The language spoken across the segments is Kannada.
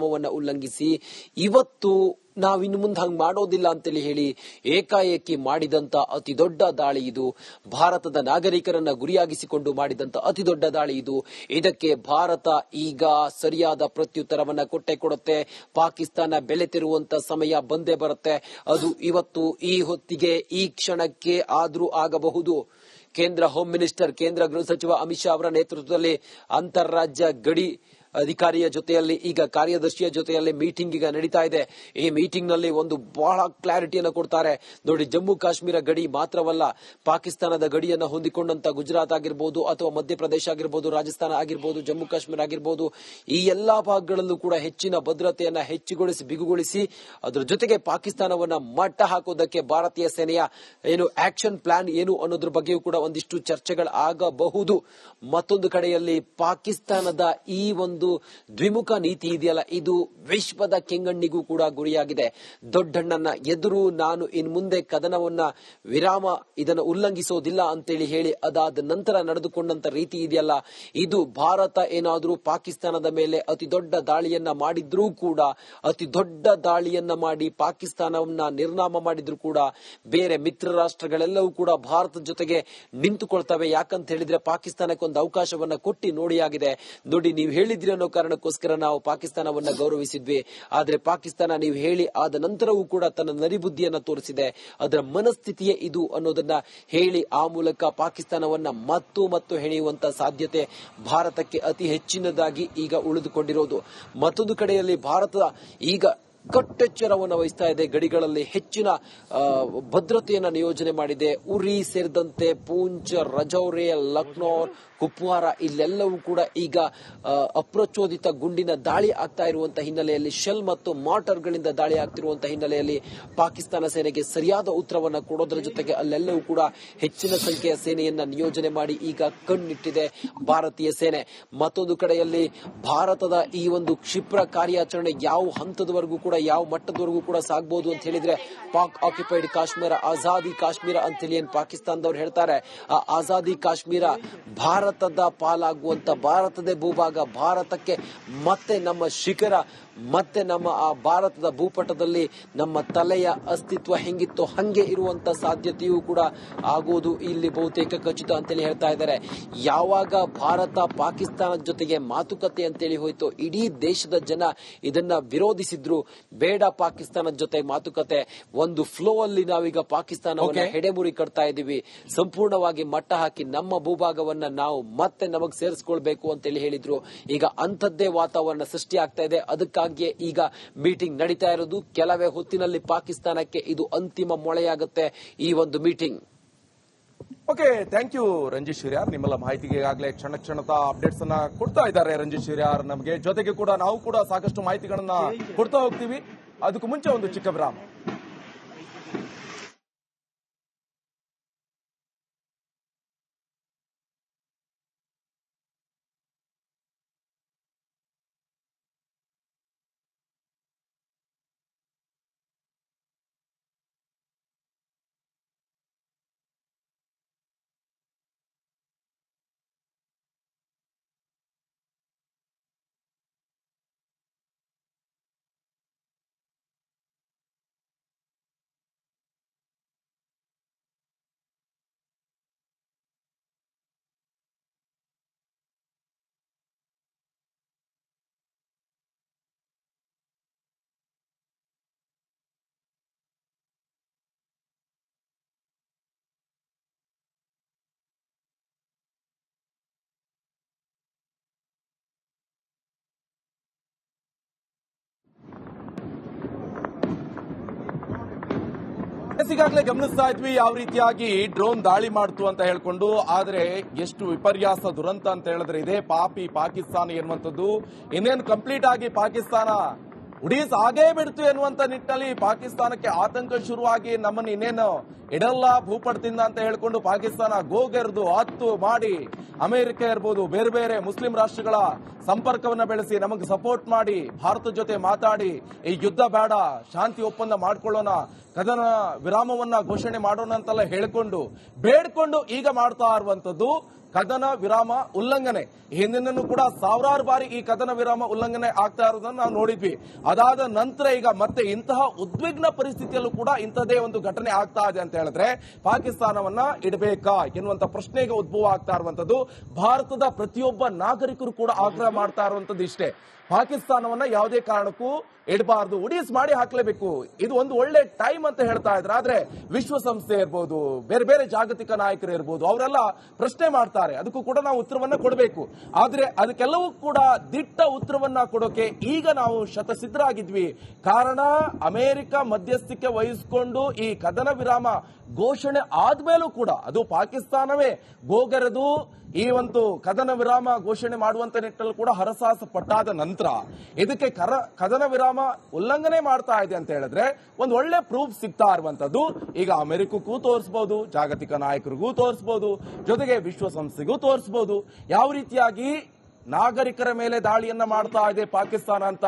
ವಿರಾಮವನ್ನ ಉಲ್ಲಂಘಿಸಿ ಇವತ್ತು ನಾವಿನ್ನು ಮುಂದೆ ಹಂಗ್ ಮಾಡೋದಿಲ್ಲ ಅಂತೇಳಿ ಹೇಳಿ ಏಕಾಏಕಿ ಮಾಡಿದಂತ ಅತಿ ದೊಡ್ಡ ದಾಳಿ ಇದು. ಭಾರತದ ನಾಗರಿಕರನ್ನ ಗುರಿಯಾಗಿಸಿಕೊಂಡು ಮಾಡಿದಂತ ಅತಿ ದೊಡ್ಡ ದಾಳಿ ಇದು. ಇದಕ್ಕೆ ಭಾರತ ಈಗ ಸರಿಯಾದ ಪ್ರತ್ಯುತ್ತರವನ್ನ ಕೊಟ್ಟೆ ಕೊಡುತ್ತೆ. ಪಾಕಿಸ್ತಾನ ಬೆಲೆ ತಿರುವಂತ ಸಮಯ ಬಂದೇ ಬರುತ್ತೆ. ಅದು ಇವತ್ತು ಈ ಹೊತ್ತಿಗೆ ಈ ಕ್ಷಣಕ್ಕೆ ಆದ್ರೂ ಆಗಬಹುದು. ಕೇಂದ್ರ ಹೋಮ್ ಮಿನಿಸ್ಟರ್, ಕೇಂದ್ರ ಗೃಹ ಸಚಿವ ಅಮಿತ್ ಶಾ ಅವರ ನೇತೃತ್ವದಲ್ಲಿ ಅಂತಾರಾಜ್ಯ ಗಡಿ ಅಧಿಕಾರಿಯ ಜೊತೆಯಲ್ಲಿ, ಈಗ ಕಾರ್ಯದರ್ಶಿಯ ಜೊತೆಯಲ್ಲಿ ಮೀಟಿಂಗ್ ಈಗ ನಡೀತಾ ಇದೆ. ಈ ಮೀಟಿಂಗ್ನಲ್ಲಿ ಒಂದು ಬಹಳ ಕ್ಲಾರಿಟಿಯನ್ನು ಕೊಡ್ತಾರೆ. ನೋಡಿ, ಜಮ್ಮು ಕಾಶ್ಮೀರ ಗಡಿ ಮಾತ್ರವಲ್ಲ, ಪಾಕಿಸ್ತಾನದ ಗಡಿಯನ್ನು ಹೊಂದಿಕೊಂಡಂತ ಗುಜರಾತ್ ಆಗಿರ್ಬೋದು ಅಥವಾ ಮಧ್ಯಪ್ರದೇಶ ಆಗಿರ್ಬೋದು, ರಾಜಸ್ಥಾನ ಆಗಿರ್ಬೋದು, ಜಮ್ಮು ಕಾಶ್ಮೀರ ಆಗಿರ್ಬೋದು, ಈ ಎಲ್ಲಾ ಭಾಗಗಳಲ್ಲೂ ಕೂಡ ಹೆಚ್ಚಿನ ಭದ್ರತೆಯನ್ನ ಹೆಚ್ಚುಗೊಳಿಸಿ, ಬಿಗುಗೊಳಿಸಿ, ಅದರ ಜೊತೆಗೆ ಪಾಕಿಸ್ತಾನವನ್ನ ಮಟ್ಟ ಹಾಕೋದಕ್ಕೆ ಭಾರತೀಯ ಸೇನೆಯ ಏನು ಆಕ್ಷನ್ ಪ್ಲಾನ್ ಏನು ಅನ್ನೋದ್ರ ಬಗ್ಗೆಯೂ ಕೂಡ ಒಂದಿಷ್ಟು ಚರ್ಚೆಗಳಾಗಬಹುದು. ಮತ್ತೊಂದು ಕಡೆಯಲ್ಲಿ ಪಾಕಿಸ್ತಾನದ ಈ ಒಂದು ದ್ವಿಮುಖ ನೀತಿ ಇದೆಯಲ್ಲ, ಇದು ವಿಶ್ವದ ಕೆಂಗಣ್ಣಿಗೂ ಕೂಡ ಗುರಿಯಾಗಿದೆ. ದೊಡ್ಡಣ್ಣನ ಎದುರು ನಾನು ಇನ್ ಮುಂದೆ ಕದನವನ್ನ ವಿರಾಮ ಇದನ್ನು ಉಲ್ಲಂಘಿಸೋದಿಲ್ಲ ಅಂತೇಳಿ ಹೇಳಿ ಅದಾದ ನಂತರ ನಡೆದುಕೊಂಡಂತ ರೀತಿ ಇದೆಯಲ್ಲ, ಇದು ಭಾರತ ಏನಾದರೂ ಪಾಕಿಸ್ತಾನದ ಮೇಲೆ ಅತಿ ದೊಡ್ಡ ದಾಳಿಯನ್ನ ಮಾಡಿದ್ರೂ ಕೂಡ, ಅತಿ ದೊಡ್ಡ ದಾಳಿಯನ್ನ ಮಾಡಿ ಪಾಕಿಸ್ತಾನವನ್ನ ನಿರ್ನಾಮ ಮಾಡಿದ್ರು ಕೂಡ, ಬೇರೆ ಮಿತ್ರ ರಾಷ್ಟ್ರಗಳೆಲ್ಲವೂ ಕೂಡ ಭಾರತದ ಜೊತೆಗೆ ನಿಂತುಕೊಳ್ತವೆ. ಯಾಕಂತ ಹೇಳಿದ್ರೆ ಪಾಕಿಸ್ತಾನಕ್ಕೆ ಒಂದು ಅವಕಾಶವನ್ನ ಕೊಟ್ಟಿ ನೋಡಿಯಾಗಿದೆ ನೋಡಿ, ನೀವು ಹೇಳಿದ್ರಿ ಅನ್ನೋ ಕಾರಣಕ್ಕೋಸ್ಕರ ನಾವು ಪಾಕಿಸ್ತಾನವನ್ನ ಗೌರವಿಸಿದ್ವಿ. ಆದ್ರೆ ಪಾಕಿಸ್ತಾನ ನೀವು ಹೇಳಿ ಆದ ನಂತರವೂ ಕೂಡ ತನ್ನ ನರಿಬುದ್ಧಿಯನ್ನ ತೋರಿಸಿದೆ. ಅದರ ಮನಸ್ಥಿತಿಯೇ ಇದು ಅನ್ನೋದನ್ನ ಹೇಳಿ ಆ ಮೂಲಕ ಪಾಕಿಸ್ತಾನವನ್ನ ಮತ್ತು ಮತ್ತು ಹೆಣೆಯುವಂತ ಸಾಧ್ಯತೆ ಭಾರತಕ್ಕೆ ಅತಿ ಹೆಚ್ಚಿನದಾಗಿ ಈಗ ಉಳಿದುಕೊಂಡಿರೋದು. ಮತ್ತೊಂದು ಕಡೆಯಲ್ಲಿ ಭಾರತ ಈಗ ಕಟ್ಟೆಚ್ಚರವನ್ನು ವಹಿಸ್ತಾ ಇದೆ. ಗಡಿಗಳಲ್ಲಿ ಹೆಚ್ಚಿನ ಭದ್ರತೆಯನ್ನು ನಿಯೋಜನೆ ಮಾಡಿದೆ. ಉರಿ ಸೇರಿದಂತೆ ಪೂಂಚ್, ರಜೌರಿ, ಲಕ್ನೋ, ಕುಪ್ವಾರ ಇಲ್ಲೆಲ್ಲವೂ ಕೂಡ ಈಗ ಅಪ್ರಚೋದಿತ ಗುಂಡಿನ ದಾಳಿ ಆಗ್ತಾ ಇರುವಂತಹ ಹಿನ್ನೆಲೆಯಲ್ಲಿ, ಶೆಲ್ ಮತ್ತು ಮಾರ್ಟರ್ಗಳಿಂದ ದಾಳಿ ಆಗ್ತಿರುವಂತಹ ಹಿನ್ನೆಲೆಯಲ್ಲಿ ಪಾಕಿಸ್ತಾನ ಸೇನೆಗೆ ಸರಿಯಾದ ಉತ್ತರವನ್ನ ಕೊಡೋದ್ರ ಜೊತೆಗೆ ಅಲ್ಲೆಲ್ಲವೂ ಕೂಡ ಹೆಚ್ಚಿನ ಸಂಖ್ಯೆಯ ಸೇನೆಯನ್ನ ನಿಯೋಜನೆ ಮಾಡಿ ಈಗ ಕಣ್ಣಿಟ್ಟಿದೆ ಭಾರತೀಯ ಸೇನೆ. ಮತ್ತೊಂದು ಕಡೆಯಲ್ಲಿ ಭಾರತದ ಈ ಒಂದು ಕ್ಷಿಪ್ರ ಕಾರ್ಯಾಚರಣೆ ಯಾವ ಹಂತದವರೆಗೂ ಯಾವ ಮಟ್ಟದವರೆಗೂ ಕೂಡ ಸಾಗಬಹುದು ಅಂತ ಹೇಳಿದ್ರೆ ಪಾಕ್ ಆಕ್ಯುಪೈಡ್ ಕಾಶ್ಮೀರ, ಆಜಾದಿ ಕಾಶ್ಮೀರ ಅಂತೇಳಿ ಏನ್ ಪಾಕಿಸ್ತಾನದವ್ರು ಹೇಳ್ತಾರೆ. ಆ ಆಜಾದಿ ಕಾಶ್ಮೀರ ಭಾರತದ ಪಾಲಾಗುವಂತ ಭಾರತದ ಭೂಭಾಗ. ಭಾರತಕ್ಕೆ ಮತ್ತೆ ನಮ್ಮ ಶಿಖರ ಮತ್ತೆ ನಮ್ಮ ಆ ಭಾರತದ ಭೂಪಟದಲ್ಲಿ ನಮ್ಮ ತಲೆಯ ಅಸ್ತಿತ್ವ ಹೆಂಗಿತ್ತು ಹಂಗೆ ಇರುವಂತ ಸಾಧ್ಯತೆಯೂ ಕೂಡ ಆಗುವುದು ಇಲ್ಲಿ ಬಹುತೇಕ ಖಚಿತ ಅಂತೇಳಿ ಹೇಳ್ತಾ ಇದ್ದಾರೆ. ಯಾವಾಗ ಭಾರತ ಪಾಕಿಸ್ತಾನದ ಜೊತೆಗೆ ಮಾತುಕತೆ ಅಂತೇಳಿ ಹೋಯ್ತು ಇಡೀ ದೇಶದ ಜನ ಇದನ್ನ ವಿರೋಧಿಸಿದ್ರು. ಬೇಡ ಪಾಕಿಸ್ತಾನದ ಜೊತೆ ಮಾತುಕತೆ. ಒಂದು ಫ್ಲೋ ಅಲ್ಲಿ ನಾವೀಗ ಪಾಕಿಸ್ತಾನವನ್ನ. ಹೆಡೆಮುರಿ ಕಟ್ತಾ ಇದೀವಿ ಸಂಪೂರ್ಣವಾಗಿ ಮಟ್ಟ ಹಾಕಿ ನಮ್ಮ ಭೂಭಾಗವನ್ನ ನಾವು ಮತ್ತೆ ನಮಗ್ ಸೇರಿಸ್ಕೊಳ್ಬೇಕು ಅಂತೇಳಿ ಹೇಳಿದ್ರು. ಈಗ ಅಂಥದ್ದೇ ವಾತಾವರಣ ಸೃಷ್ಟಿ ಆಗ್ತಾ ಇದೆ. ಅದಕ್ಕಾಗಿಯೇ ಈಗ ಮೀಟಿಂಗ್ ನಡೀತಾ ಇರೋದು ಕೆಲವೇ ಹೊತ್ತಿನಲ್ಲಿ ಪಾಕಿಸ್ತಾನಕ್ಕೆ ಇದು ಅಂತಿಮ ಮೊಳೆಯಾಗುತ್ತೆ ಈ ಒಂದು meeting. Okay, thank you Ranjith Shiryar ನಿಮ್ಮೆಲ್ಲ ಮಾಹಿತಿಗೆ ಈಗಾಗಲೇ ಕ್ಷಣ ಕ್ಷಣದ ಅಪ್ಡೇಟ್ಸ್ ಅನ್ನ ಕೊಡ್ತಾ ಇದ್ದಾರೆ ರಂಜಿತ್ ಶಿರ್ಯಾರ್ ನಮಗೆ. ಜೊತೆಗೆ ಕೂಡ ನಾವು ಕೂಡ ಸಾಕಷ್ಟು ಮಾಹಿತಿಗಳನ್ನ ಕೊಡ್ತಾ ಹೋಗ್ತೀವಿ. ಅದಕ್ಕೂ ಮುಂಚೆ ಒಂದು ಚಿಕ್ಕ ವಿರಾಮ. ಈಗಾಗಲೇ ಗಮನಿಸ್ತಾ ಇದ್ವಿ, ಯಾವ ರೀತಿಯಾಗಿ ಡ್ರೋನ್ ದಾಳಿ ಮಾಡ್ತು ಅಂತ ಹೇಳ್ಕೊಂಡು, ಆದ್ರೆ ಎಷ್ಟು ವಿಪರ್ಯಾಸ, ದುರಂತ ಅಂತ ಹೇಳಿದ್ರೆ ಇದೇ ಪಾಪಿ ಪಾಕಿಸ್ತಾನ ಎನ್ನುವಂಥದ್ದು. ಇನ್ನೇನು ಕಂಪ್ಲೀಟ್ ಆಗಿ ಪಾಕಿಸ್ತಾನ ಉಡೀಸ್ ಆಗೇ ಬಿಡ್ತು ಎನ್ನುವಂತ ನಿಟ್ಟಿನಲ್ಲಿ ಪಾಕಿಸ್ತಾನಕ್ಕೆ ಆತಂಕ ಶುರುವಾಗಿ ನಮ್ಮನ್ನು ಇನ್ನೇನು ಇಡಲ್ಲ ಭೂಪಟದಿಂದ ಅಂತ ಹೇಳ್ಕೊಂಡು ಪಾಕಿಸ್ತಾನ ಗೋಗೆರೆದು ಹತ್ತು ಮಾಡಿ ಅಮೆರಿಕ ಇರ್ಬೋದು ಬೇರೆ ಬೇರೆ ಮುಸ್ಲಿಂ ರಾಷ್ಟ್ರಗಳ ಸಂಪರ್ಕವನ್ನ ಬೆಳೆಸಿ ನಮಗೆ ಸಪೋರ್ಟ್ ಮಾಡಿ ಭಾರತದ ಜೊತೆ ಮಾತಾಡಿ ಈ ಯುದ್ಧ ಬೇಡ, ಶಾಂತಿ ಒಪ್ಪಂದ ಮಾಡ್ಕೊಳ್ಳೋಣ, ಕದನ ವಿರಾಮವನ್ನ ಘೋಷಣೆ ಮಾಡೋಣ ಅಂತೆಲ್ಲ ಹೇಳ್ಕೊಂಡು ಬೇಡ್ಕೊಂಡು ಈಗ ಮಾಡ್ತಾ ಇರುವಂತದ್ದು ಕದನ ವಿರಾಮ ಉಲ್ಲಂಘನೆ. ಹಿಂದಿನೂ ಕೂಡ ಸಾವಿರಾರು ಬಾರಿ ಈ ಕದನ ವಿರಾಮ ಉಲ್ಲಂಘನೆ ಆಗ್ತಾ ಇರೋದನ್ನ ನಾವು ನೋಡಿದ್ವಿ. ಅದಾದ ನಂತರ ಈಗ ಮತ್ತೆ ಇಂತಹ ಉದ್ವಿಗ್ನ ಪರಿಸ್ಥಿತಿಯಲ್ಲೂ ಕೂಡ ಇಂಥದೇ ಒಂದು ಘಟನೆ ಆಗ್ತಾ ಇದೆ ಅಂತ ಹೇಳಿದ್ರೆ ಪಾಕಿಸ್ತಾನವನ್ನ ಇಡಬೇಕಾ ಎನ್ನುವಂತ ಪ್ರಶ್ನೆಗೆ ಉದ್ಭವ ಆಗ್ತಾ ಇರುವಂತದ್ದು ಭಾರತದ ಪ್ರತಿಯೊಬ್ಬ ನಾಗರಿಕರು ಕೂಡ ಆಗ್ರಹ ಮಾಡ್ತಾ ಇರುವಂತದ್ದು ಇಷ್ಟೇ. ಪಾಕಿಸ್ತಾನವನ್ನ ಯಾವುದೇ ಕಾರಣಕ್ಕೂ ಇಡಬಾರ್ದು, ಉಡೀಸ್ ಮಾಡಿ ಹಾಕ್ಲೇಬೇಕು. ಇದು ಒಂದು ಒಳ್ಳೆ ಟೈಮ್ ಅಂತ ಹೇಳ್ತಾ ಇದ್ರೆ. ಆದ್ರೆ ವಿಶ್ವಸಂಸ್ಥೆ ಇರ್ಬೋದು, ಬೇರೆ ಬೇರೆ ಜಾಗತಿಕ ನಾಯಕರು ಇರ್ಬೋದು, ಅವರೆಲ್ಲ ಪ್ರಶ್ನೆ ಮಾಡ್ತಾರೆ. ಅದಕ್ಕೂ ಕೂಡ ನಾವು ಉತ್ತರವನ್ನ ಕೊಡಬೇಕು. ಆದ್ರೆ ಅದಕ್ಕೆಲ್ಲವೂ ಕೂಡ ದಿಟ್ಟ ಉತ್ತರವನ್ನ ಕೊಡೋಕೆ ಈಗ ನಾವು ಶತಸಿದ್ಧರಾಗಿದ್ವಿ. ಕಾರಣ ಅಮೆರಿಕ ಮಧ್ಯಸ್ಥಿಕೆ ವಹಿಸಿಕೊಂಡು ಈ ಕದನ ವಿರಾಮ ಘೋಷಣೆ ಆದ್ಮೇಲೂ ಕೂಡ, ಅದು ಪಾಕಿಸ್ತಾನವೇ ಗೋಗರೆದು ಈ ಒಂದು ಕದನ ವಿರಾಮ ಘೋಷಣೆ ಮಾಡುವಂತ ನಿಟ್ಟಿನಲ್ಲಿ ಕೂಡ ಹರಸಾಹಸ ಪಟ್ಟಾದ ನಂತರ ಇದಕ್ಕೆ ಕರ, ಕದನ ವಿರಾಮ ಉಲ್ಲಂಘನೆ ಮಾಡ್ತಾ ಇದೆ ಅಂತ ಹೇಳಿದ್ರೆ ಒಂದು ಒಳ್ಳೆ ಪ್ರೂಫ್ ಸಿಗ್ತಾ ಇರುವಂತದ್ದು. ಈಗ ಅಮೆರಿಕಕ್ಕೂ ತೋರಿಸಬಹುದು ಜಾಗತಿಕ ನಾಯಕರಿಗೂ ತೋರಿಸಬಹುದು ಜೊತೆಗೆ ವಿಶ್ವಸಂಸ್ಥೆಗೂ ತೋರಿಸಬಹುದು ಯಾವ ರೀತಿಯಾಗಿ ನಾಗರಿಕರ ಮೇಲೆ ದಾಳಿಯನ್ನ ಮಾಡ್ತಾ ಇದೆ ಪಾಕಿಸ್ತಾನ ಅಂತ.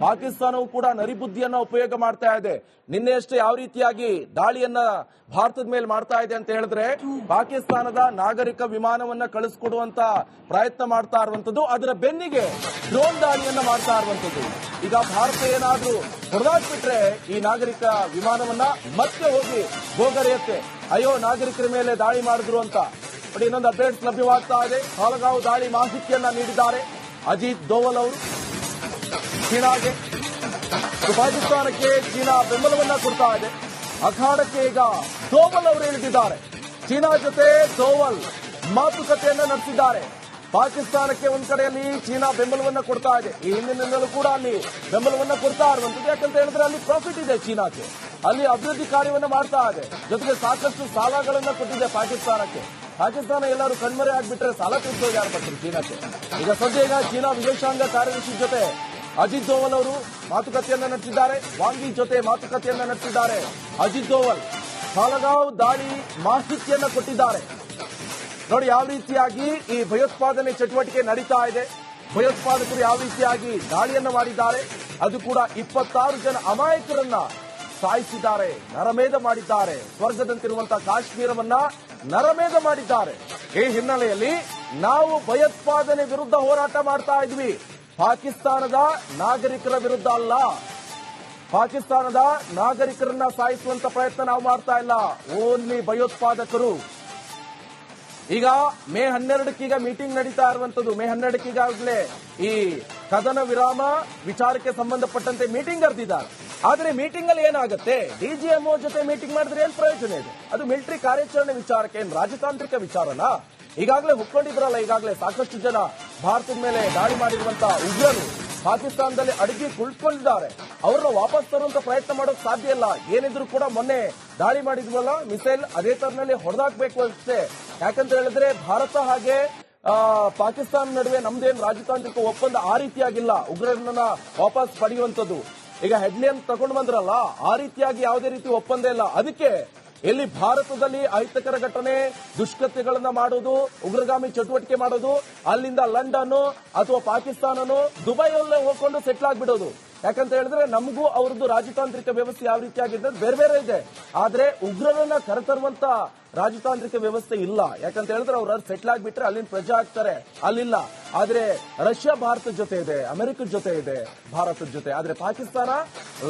ಪಾಕಿಸ್ತಾನವು ಕೂಡ ನರಿಬುದ್ಧಿಯನ್ನ ಉಪಯೋಗ ಮಾಡ್ತಾ ಇದೆ. ನಿನ್ನೆ ಅಷ್ಟೇ ಯಾವ ರೀತಿಯಾಗಿ ದಾಳಿಯನ್ನ ಭಾರತದ ಮೇಲೆ ಮಾಡ್ತಾ ಇದೆ ಅಂತ ಹೇಳಿದ್ರೆ, ಪಾಕಿಸ್ತಾನದ ನಾಗರಿಕ ವಿಮಾನವನ್ನ ಕಳಿಸ್ಕೊಡುವಂತ ಪ್ರಯತ್ನ ಮಾಡ್ತಾ ಇರುವಂತದ್ದು, ಅದರ ಬೆನ್ನಿಗೆ ಡ್ರೋನ್ ದಾಳಿಯನ್ನ ಮಾಡ್ತಾ ಇರುವಂತದ್ದು. ಈಗ ಭಾರತ ಏನಾದ್ರೂ ಹೊರದಾಕ್ಬಿಟ್ರೆ ಈ ನಾಗರಿಕ ವಿಮಾನವನ್ನ ಮತ್ತೆ ಹೋಗಿ ಹೋಗರಿಯತ್ತೆ ಅಯ್ಯೋ, ನಾಗರಿಕರ ಮೇಲೆ ದಾಳಿ ಮಾಡಿದ್ರು ಅಂತ. ಬಟ್ ಇನ್ನೊಂದು ಅಪ್ಡೇಟ್ಸ್ ಲಭ್ಯವಾಗ್ತಾ ಇದೆ. ಹಾಲಗಾಂವ್ ದಾಳಿ ಮಾಹಿತಿಯನ್ನ ನೀಡಿದ್ದಾರೆ. ಅಜಿತ್ ದೋವಲ್ ಅವರು. ಚೀನಾಗೆ. ಪಾಕಿಸ್ತಾನಕ್ಕೆ ಚೀನಾ ಬೆಂಬಲವನ್ನ ಕೊಡ್ತಾ ಇದೆ. ಅಖಾಡಕ್ಕೆ ಈಗ ದೋವಲ್ ಅವರು ಇಳಿದಿದ್ದಾರೆ. ಚೀನಾ ಜೊತೆ ದೋವಲ್ ಮಾತುಕತೆಯನ್ನ ನಡೆಸಿದ್ದಾರೆ. ಪಾಕಿಸ್ತಾನಕ್ಕೆ ಒಂದ್ ಕಡೆಯಲ್ಲಿ ಚೀನಾ ಬೆಂಬಲವನ್ನ ಕೊಡ್ತಾ ಇದೆ. ಈ ಹಿಂದಿನಿಂದಲೂ ಕೂಡ ಅಲ್ಲಿ ಬೆಂಬಲವನ್ನ ಕೊಡ್ತಾ ಇರುವಂತದ್ದು ಯಾಕಂತ ಹೇಳಿದ್ರೆ ಅಲ್ಲಿ ಪ್ರಾಫಿಟ್ ಇದೆ ಚೀನಾಕ್ಕೆ. ಅಲ್ಲಿ ಅಭಿವೃದ್ಧಿ ಕಾರ್ಯವನ್ನು ಮಾಡ್ತಾ ಇದೆ. ಜೊತೆಗೆ ಸಾಕಷ್ಟು ಸಾಲಗಳನ್ನು ಕೊಟ್ಟಿದೆ ಪಾಕಿಸ್ತಾನಕ್ಕೆ. ಪಾಕಿಸ್ತಾನ ಎಲ್ಲರೂ ಕಣ್ಮರೆ ಆಗ್ಬಿಟ್ರೆ ಸಾಲ ತೀರ್ಸೋದು ಯಾರು ಬರ್ತಾರೆ ಚೀನಾಕ್ಕೆ? ಈಗ ಸದ್ಯ ಈಗ ಚೀನಾ ವಿದೇಶಾಂಗ ಕಾರ್ಯದರ್ಶಿ ಜೊತೆ ಅಜಿತ್ ದೋವಲ್ ಅವರು ಮಾತುಕತೆಯನ್ನ ನಡೆಸಿದ್ದಾರೆ. ವಾಂಗಿ ಜೊತೆ ಮಾತುಕತೆಯನ್ನ ನಡೆಸಿದ್ದಾರೆ. ಅಜಿತ್ ದೋವಲ್ ಸಾಲಗಾವ್ ದಾಳಿ ಮಾಹಿತಿಯನ್ನ ಕೊಟ್ಟಿದ್ದಾರೆ. ನೋಡಿ, ಯಾವ ರೀತಿಯಾಗಿ ಈ ಭಯೋತ್ಪಾದನೆ ಚಟುವಟಿಕೆ ನಡೀತಾ ಇದೆ. ಭಯೋತ್ಪಾದಕರು ಯಾವ ರೀತಿಯಾಗಿ ದಾಳಿಯನ್ನ ಮಾಡಿದ್ದಾರೆ. ಅದು ಕೂಡ ಇಪ್ಪತ್ತಾರು ಜನ ಅಮಾಯಕರನ್ನ ಸಾಯಿಸಿದ್ದಾರೆ, ನರಮೇಧ ಮಾಡಿದ್ದಾರೆ. ಸ್ವರ್ಗದಂತಿರುವಂತಹ ಕಾಶ್ಮೀರವನ್ನ ನರಮೇಧ ಮಾಡಿದ್ದಾರೆ. ಈ ಹಿನ್ನೆಲೆಯಲ್ಲಿ ನಾವು ಭಯೋತ್ಪಾದನೆ ವಿರುದ್ಧ ಹೋರಾಟ ಮಾಡ್ತಾ ಇದ್ವಿ. ಪಾಕಿಸ್ತಾನದ ನಾಗರಿಕರ ವಿರುದ್ಧ ಅಲ್ಲ. ಪಾಕಿಸ್ತಾನದ ನಾಗರಿಕರನ್ನ ಸಾಯಿಸುವಂತ ಪ್ರಯತ್ನ ನಾವು ಮಾಡ್ತಾ ಇಲ್ಲ. ಓನ್ಲಿ ಭಯೋತ್ಪಾದಕರು. ಈಗ ಮೇ ಹನ್ನೆರಡಕ್ಕೀಗ ಮೀಟಿಂಗ್ ನಡೀತಾ ಇರುವಂತದ್ದು. ಮೇ ಹನ್ನೆರಡಕ್ಕೀಗಾಗಲೇ ಈ ಕದನ ವಿರಾಮ ವಿಚಾರಕ್ಕೆ ಸಂಬಂಧಪಟ್ಟಂತೆ ಮೀಟಿಂಗ್ ಕರೆದಿದ್ದಾರೆ ಆದರೆ ಮೀಟಿಂಗ್ ಅಲ್ಲಿ ಏನಾಗುತ್ತೆ? ಡಿಜಿಎಂಒ ಜೊತೆ ಮೀಟಿಂಗ್ ಮಾಡಿದ್ರೆ ಏನ್ ಪ್ರಯೋಜನ ಇದೆ? ಅದು ಮಿಲಿಟರಿ ಕಾರ್ಯಾಚರಣೆ ವಿಚಾರಕ್ಕೆ ಏನ್ ರಾಜತಾಂತ್ರಿಕ ವಿಚಾರನಾ? ಈಗಾಗಲೇ ಹುಕ್ಕೊಂಡಿದ್ರಲ್ಲ ಈಗಾಗಲೇ ಸಾಕಷ್ಟು ಜನ ಭಾರತದ ಮೇಲೆ ದಾಳಿ ಮಾಡಿರುವಂತಹ ಉಗ್ರರು ಪಾಕಿಸ್ತಾನದಲ್ಲಿ ಅಡಗಿ ಕುಳಿತುಕೊಂಡಿದ್ದಾರೆ. ಅವ್ರನ್ನ ವಾಪಸ್ ತರುವಂತ ಪ್ರಯತ್ನ ಮಾಡೋಕ್ ಸಾಧ್ಯ ಇಲ್ಲ. ಏನಿದ್ರು ಕೂಡ ಮೊನ್ನೆ ದಾಳಿ ಮಾಡಿದ್ವಲ್ಲ, ಮಿಸೈಲ್ ಅದೇ ತರನಲ್ಲಿ ಹೊಡೆದಾಕ್ಬೇಕು ಅಷ್ಟೇ. ಯಾಕಂತ ಹೇಳಿದ್ರೆ ಭಾರತ ಹಾಗೆ ಪಾಕಿಸ್ತಾನ ನಡುವೆ ನಮ್ದೇನು ರಾಜತಾಂತ್ರಿಕ ಒಪ್ಪಂದ ಆ ರೀತಿಯಾಗಿಲ್ಲ. ಉಗ್ರರನ್ನ ವಾಪಸ್ ಪಡೆಯುವಂತದ್ದು ಈಗ ಹೆಡ್ಲೈನ್ ತಗೊಂಡು ಬಂದ್ರಲ್ಲ, ಆ ರೀತಿಯಾಗಿ ಯಾವುದೇ ರೀತಿ ಒಪ್ಪಂದ ಇಲ್ಲ. ಅದಕ್ಕೆ ಇಲ್ಲಿ ಭಾರತದಲ್ಲಿ ಅಹಿತಕರ ಘಟನೆ, ದುಷ್ಕೃತ್ಯಗಳನ್ನ ಮಾಡೋದು ಉಗ್ರಗಾಮಿ ಚಟುವಟಿಕೆ ಮಾಡೋದು ಅಲ್ಲಿಂದ ಲಂಡನ್ ಅಥವಾ ಪಾಕಿಸ್ತಾನನು ದುಬೈಯಲ್ಲೇ ಹೋಗ್ಕೊಂಡು ಸೆಟ್ಲ್ ಆಗ್ಬಿಡೋದು. ಯಾಕಂತ ಹೇಳಿದ್ರೆ ನಮಗೂ ಅವ್ರದ್ದು ರಾಜತಾಂತ್ರಿಕ ವ್ಯವಸ್ಥೆ ಯಾವ ರೀತಿಯಾಗಿದೆ ಬೇರೆ ಬೇರೆ ಇದೆ. ಆದ್ರೆ ಉಗ್ರರನ್ನ ಕರೆತರುವಂತ ರಾಜತಾಂತ್ರಿಕ ವ್ಯವಸ್ಥೆ ಇಲ್ಲ. ಯಾಕಂತ ಹೇಳಿದ್ರೆ ಅವ್ರ ಸೆಟ್ಲ್ ಆಗಿಬಿಟ್ರೆ ಅಲ್ಲಿನ ಪ್ರಜೆ ಆಗ್ತಾರೆ. ಅಲ್ಲಿಲ್ಲ. ಆದ್ರೆ ರಷ್ಯಾ ಭಾರತದ ಜೊತೆ ಇದೆ, ಅಮೆರಿಕದ ಜೊತೆ ಇದೆ, ಭಾರತದ ಜೊತೆ. ಆದ್ರೆ ಪಾಕಿಸ್ತಾನ,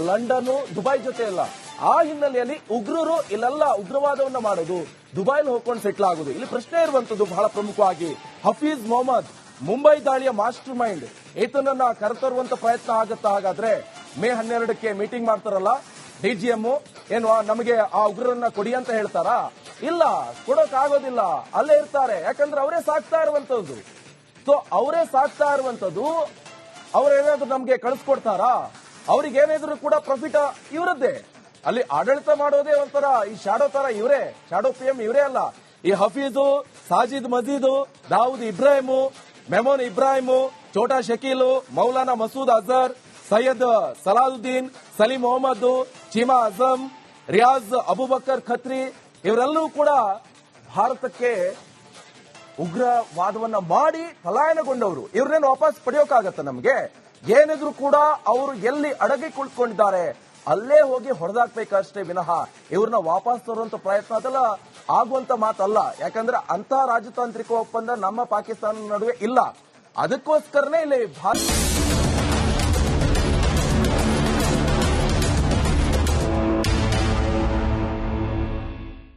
ಲಂಡನ್ ದುಬೈ ಜೊತೆ ಇಲ್ಲ ಆ ಹಿನ್ನೆಲೆಯಲ್ಲಿ ಉಗ್ರರು ಇಲ್ಲೆಲ್ಲ ಉಗ್ರವಾದವನ್ನ ಮಾಡೋದು. ದುಬೈಲಿ ಹೋಗ್ಕೊಂಡು ಸೆಟ್ಲ್ ಆಗೋದು. ಇಲ್ಲಿ ಪ್ರಶ್ನೆ ಇರುವಂತದ್ದು ಬಹಳ ಪ್ರಮುಖವಾಗಿ. ಹಫೀಜ್ ಮೊಹಮ್ಮದ್ ಮುಂಬೈ ದಾಳಿಯ ಮಾಸ್ಟರ್ ಮೈಂಡ್. ಈತನನ್ನ ಕರೆತರುವಂತ ಪ್ರಯತ್ನ ಆಗುತ್ತಾ. ಹಾಗಾದ್ರೆ ಮೇ ಹನ್ನೆರಡಕ್ಕೆ ಮೀಟಿಂಗ್ ಮಾಡ್ತಾರಲ್ಲ? ಡಿಜಿಎಂ ಏನು ನಮಗೆ ಆ ಉಗ್ರರನ್ನ ಕೊಡಿ ಅಂತ ಹೇಳ್ತಾರಾ? ಇಲ್ಲ, ಕೊಡೋಕ್ ಆಗೋದಿಲ್ಲ. ಅಲ್ಲೇ ಇರ್ತಾರೆ. ಯಾಕಂದ್ರೆ ಅವರೇ ಸಾಕ್ತಾ ಇರುವಂತದ್ದು. ಸೊ ಅವರೇ ಸಾಕ್ತಾ ಇರುವಂತದ್ದು ಅವ್ರೇನಾದ್ರೂ ನಮ್ಗೆ ಕಳಿಸ್ಕೊಡ್ತಾರಾ? ಅವ್ರಿಗೆ ಕೂಡ ಪ್ರಾಫಿಟ್ ಇವರದ್ದೇ. ಅಲ್ಲಿ ಆಡಳಿತ ಮಾಡೋದೇ ಒಂಥರ ಈ ಶಾಡೋ ತರ ಇವರೇ. ಶಾಡೋ ಪಿ ಎಂ ಇವರೇ ಅಲ್ಲ. ಈ ಹಫೀಜು, ಸಾಜಿದ್ ಮಜೀದು, ದಾವೂದ್ ಇಬ್ರಾಹಿಮು ಮೆಮೋನ್ ಇಬ್ರಾಹಿಮು, ಚೋಟಾ ಶಕೀಲು, ಮೌಲಾನಾ ಮಸೂದ್ ಅಜರ್, ಸೈಯದ್ ಸಲಾದುದ್ದೀನ್ ಸಲೀಂ ಮೊಹಮ್ಮದ್ ಚೀಮಾ ಅಜಮ್ ರಿಯಾಜ್ ಅಬುಬಕರ್ ಖತ್ರಿ, ಇವರೆಲ್ಲರೂ ಕೂಡ ಭಾರತಕ್ಕೆ ಉಗ್ರವಾದವನ್ನ ಮಾಡಿ ಪಲಾಯನಗೊಂಡವರು. ಇವ್ರನ್ನೇನು ವಾಪಸ್ ಪಡೆಯೋಕ್ಕಾಗತ್ತ ನಮಗೆ? ಏನಿದ್ರು ಕೂಡ ಅವರು ಎಲ್ಲಿ ಅಡಗಿ ಕುಳಿತುಕೊಂಡಿದ್ದಾರೆ ಅಲ್ಲೇ ಹೋಗಿ ಹೊಡೆದಾಕ್ಬೇಕಷ್ಟೇ ವಿನಃ ಇವ್ರನ್ನ ವಾಪಸ್ ತರುವಂತ ಪ್ರಯತ್ನ ಅದೆಲ್ಲ. ಆಗುವಂತ ಮಾತಲ್ಲ. ಯಾಕಂದ್ರೆ ಅಂತಹ ರಾಜತಾಂತ್ರಿಕ ಒಪ್ಪಂದ ನಮ್ಮ ಪಾಕಿಸ್ತಾನ ನಡುವೆ ಇಲ್ಲ. ಅದಕ್ಕೋಸ್ಕರನೇ ಇಲ್ಲಿ ಭಾರತ